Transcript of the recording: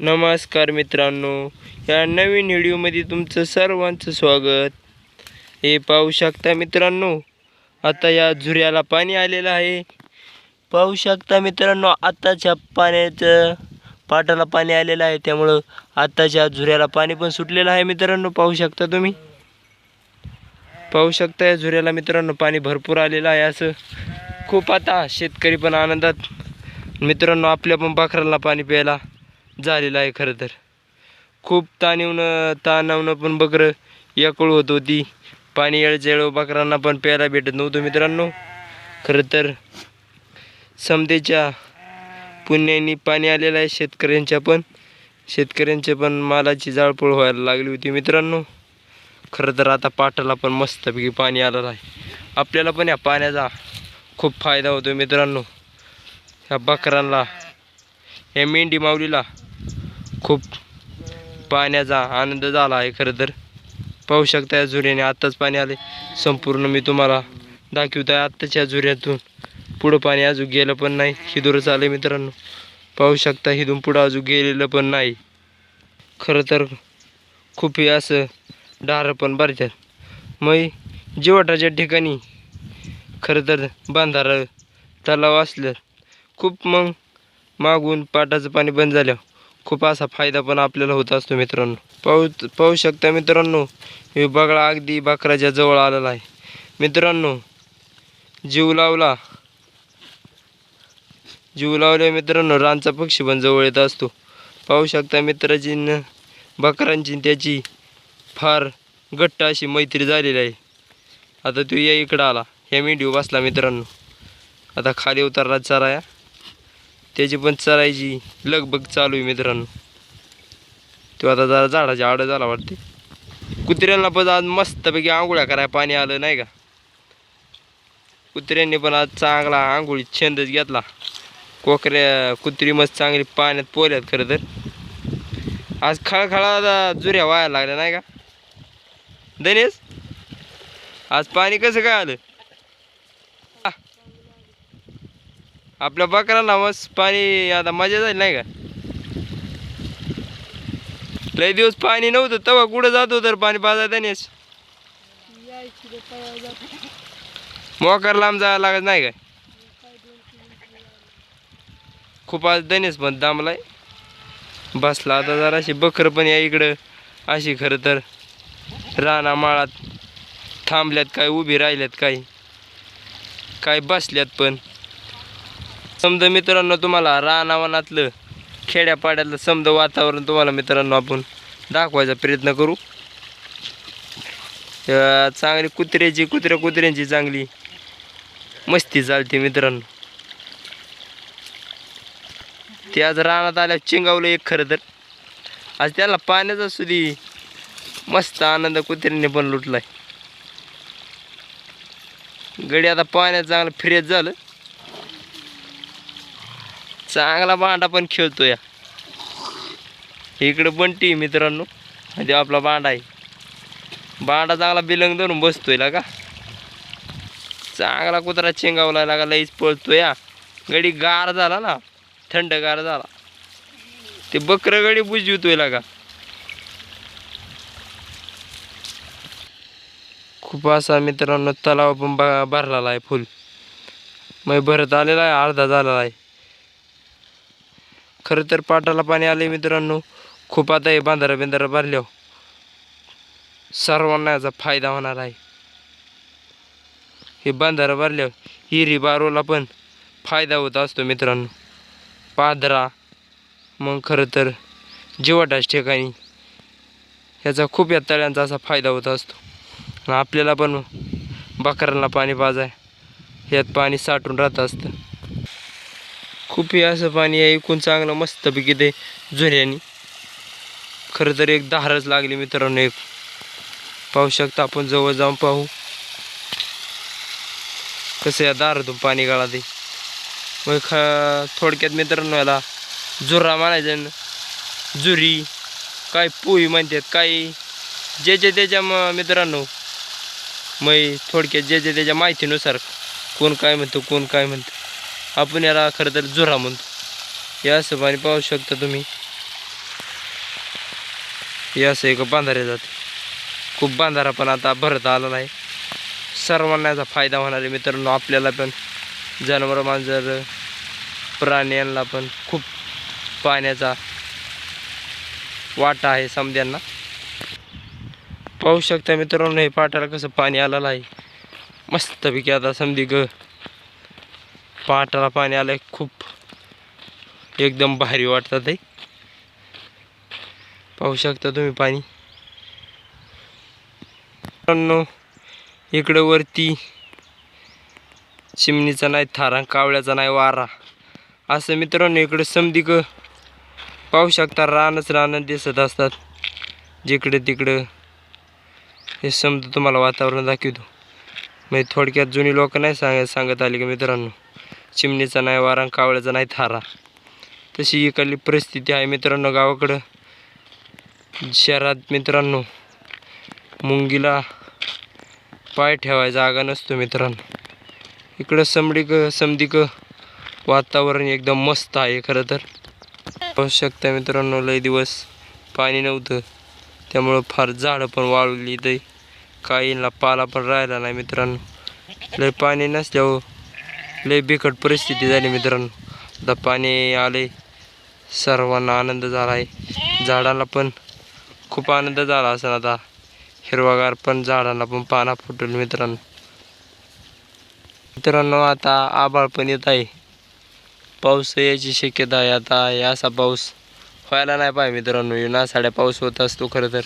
नमस्कार मित्रांनो या नवीन व्हिडिओमध्ये तुमचं सर्वांचं स्वागत. हे पाहू शकता मित्रांनो आता या झुऱ्याला पाणी आलेलं आहे. पाहू शकता मित्रांनो आत्ताच्या पाण्याचं पाटाला पाणी आलेलं आहे. त्यामुळं आत्ताच्या झुऱ्याला पाणी पण सुटलेलं आहे मित्रांनो पाहू शकता तुम्ही. पाहू शकता या झुऱ्याला मित्रांनो पाणी भरपूर आलेलं आहे असं. खूप आता शेतकरी पण आनंदात. मित्रांनो आपल्या पण पाखराला पाणी प्यायला झालेलं आहे खरं तर. खूप ताण येऊन ताणावणं पण बकरं याकळ होत होती. पाणी येळजेळो बकरांना पण प्यायला भेटत नव्हतं मित्रांनो. खरं तर समतेच्या पुण्यानी पाणी आलेलं आहे शेतकऱ्यांच्या पण. शेतकऱ्यांच्या पण मालाची जाळपोळ व्हायला लागली होती मित्रांनो. खरं तर आता पाटाला पण मस्तपैकी पाणी आलेलं आहे. आपल्याला पण या पाण्याचा खूप फायदा होतो मित्रांनो. ह्या बकरांना या मेंढी माऊलीला खूप पाण्याचा आनंद झाला आहे खरं तर. पाहू शकता या झुऱ्याने आत्ताच पाणी आले. संपूर्ण मी तुम्हाला दाखवत आहे आत्ताच्या झुऱ्यातून पुढं पाणी अजून गेलं पण नाही. हिदूरच आले मित्रांनो. पाहू शकता हिदून पुढं अजून गेलेलं पण नाही. खरं तर खूप हे असं डार पण भरतात. मग जिवटाच्या ठिकाणी खरं तर बांधारं तलाव असलं खूप मग मागून पाटाचं पाणी बंद झालं खूप असा फायदा पण आपल्याला होत असतो मित्रांनो. पाहू पाहू शकता मित्रांनो हे बगळा अगदी बकराच्या जवळ आलेला आहे. मित्रांनो जीव लावला. जीव लावल्या मित्रांनो रानचा पक्षी पण जवळ येत असतो. पाहू शकता मित्राची न बकरांची त्याची फार घट्ट अशी मैत्री झालेली आहे. आता तो या इकडं आला. ह्या मेंढीव बसला मित्रांनो. आता खाली उतरला चराया त्याची पण चरायची लगबग चालू आहे मित्रांनो. तो आता जरा झाडाच्या आड झाला वाटते. कुत्र्यांना पण आज मस्तपैकी आंघोळ्या करायला पाणी आलं नाही का? कुत्र्यांनी पण आज चांगला आंघोळी छंदच घेतला. कोकऱ्या कुत्री मस्त चांगली पाण्यात पोल्यात खरं तर. आज खळखळा जुऱ्या व्हायला लागल्या नाही का? दनेश आज पाणी कसं काय आलं? आपल्या बकराला मस्त पाणी आता मजा जाईल नाही का? लय दिवस पाणी नव्हतं तेव्हा कुठं जातो तर पाणी पाजा दनेश मोकर लांब जायला लागत नाही काय? खूप आज दनेश पण दामलाय. बसला आता जराशी बकरं पण या इकडं. अशी खरं तर. राणा माळात थांबल्यात काय उभी राहिल्यात काही काय बसल्यात पण. समजा मित्रांनो तुम्हाला रानावनातलं खेड्यापाड्यातलं समजा वातावरण तुम्हाला मित्रांनो आपण दाखवायचा प्रयत्न करू. चांगली कुत्र्याची कुत्र्या कुत्र्यांची चांगली मस्ती चालते मित्रांनो. ते आज रानात आल्या चिंगावलं एक खरं तर. आज त्याला पाण्याचा सुधी मस्त आनंद कुत्र्याने पण लुटलाय. गडी आता पाण्यात चांगलं फ्रेश झालं. चांगला बांडा पण खेळतो या इकडं बंटी टी मित्रांनो. म्हणजे आपला बांडा आहे. बांडा चांगला बिलंग धरून बसतोय का चांगला कुत्रा चेंगावला लागा लईच पळतो या गडी गार झाला ना. थंड गार झाला. ते बकर गडी बुजवितोय लागा. खूप असा मित्रांनो तलाव पण ब- भरलेला आहे फुल मग भरत आलेला आहे अर्धा झालेला आहे. खरं तर पाटाला पाणी आले मित्रांनो. खूप आता हे बांधारा बिंधारा भरल्यावर सर्वांना याचा फायदा होणार आहे. हे बांधारा भरल्यावर हिरी बारोला पण फायदा होत असतो मित्रांनो. पादरा मग खरं तर जिवटाच ठिकाणी ह्याचा खूप या तळ्यांचा असा फायदा होत असतो. आपल्याला पण बकऱ्यांना पाणी पाजाय ह्यात पाणी साठून राहत असतं. खूप असं पाणी आहे एकूण चांगलं मस्तपैकी ते झुऱ्यानी खरं तर एक धारच लागली मित्रांनो एक. पाहू शकता आपण जवळ जाऊन पाहू. कसं या दारातून पाणी गाळा ते. मग ख थोडक्यात मित्रांनो याला झुरा म्हणायचं झुरी जुरी काय पोळी म्हणतात काही जे जे त्याच्या म मित्रांनो. मग थोडक्यात जे जे त्याच्या माहितीनुसार कोण काय म्हणतो कोण काय म्हणतं. आपण याला खरं तर जुरा म्हणतो. हे असं पाणी पाहू शकता तुम्ही. हे असं एक बांधारे जाते. खूप बांधारा पण आता भरत आला नाही. सर्वांना याचा फायदा होणार आहे मित्रांनो. आपल्याला पण जनावर मांजर प्राण्यांना पण खूप पाण्याचा वाटा आहे समध्यांना पाहू शकता मित्रांनो हे पाटाला कसं पाणी आलेलं आहे. मस्तपैकी आता समधी ग. पाटाला पाणी आलंय खूप एकदम भारी वाटतात आहे पाहू शकता तुम्ही पाणी. मित्रांनो इकडं वरती चिमणीचा नाही थारा कावळ्याचा नाही वारा. असं मित्रांनो इकडं समधिक पाहू शकता रानच रान दिसत असतात. जिकडे तिकडं हे समजा तुम्हाला वातावरण दाखवतो. म्हणजे थोडक्यात जुनी लोक नाही सांग सांगत आले का मित्रांनो? चिमणीचा नाही वारा कावळ्याचा नाही थारा. तशी इकडली परिस्थिती आहे मित्रांनो गावाकडं. शहरात मित्रांनो मुंगीला पाय ठेवायचा जागा नसतो मित्रांनो. इकडं समडीक समधिक वातावरण एकदम मस्त आहे खरं तर. पाहू शकता मित्रांनो लय दिवस पाणी नव्हतं. त्यामुळं फार झाडं पण वाळली ते काहींना पाला पण राहिला नाही मित्रांनो. लय पाणी नसल्यावर लय बिकट परिस्थिती झाली मित्रांनो. आता पाणी आले सर्वांना आनंद झाला आहे झाडाला पण खूप आनंद झाला असं आता. हिरवागार पण झाडांना पण पाना फुटेल मित्रांनो. मित्रांनो आता आभाळ पण येत आहे. पाऊस यायची शक्यता आहे आता. असा पाऊस व्हायला नाही पाहिजे मित्रांनो. नासाड्या पाऊस होत असतो खरं तर.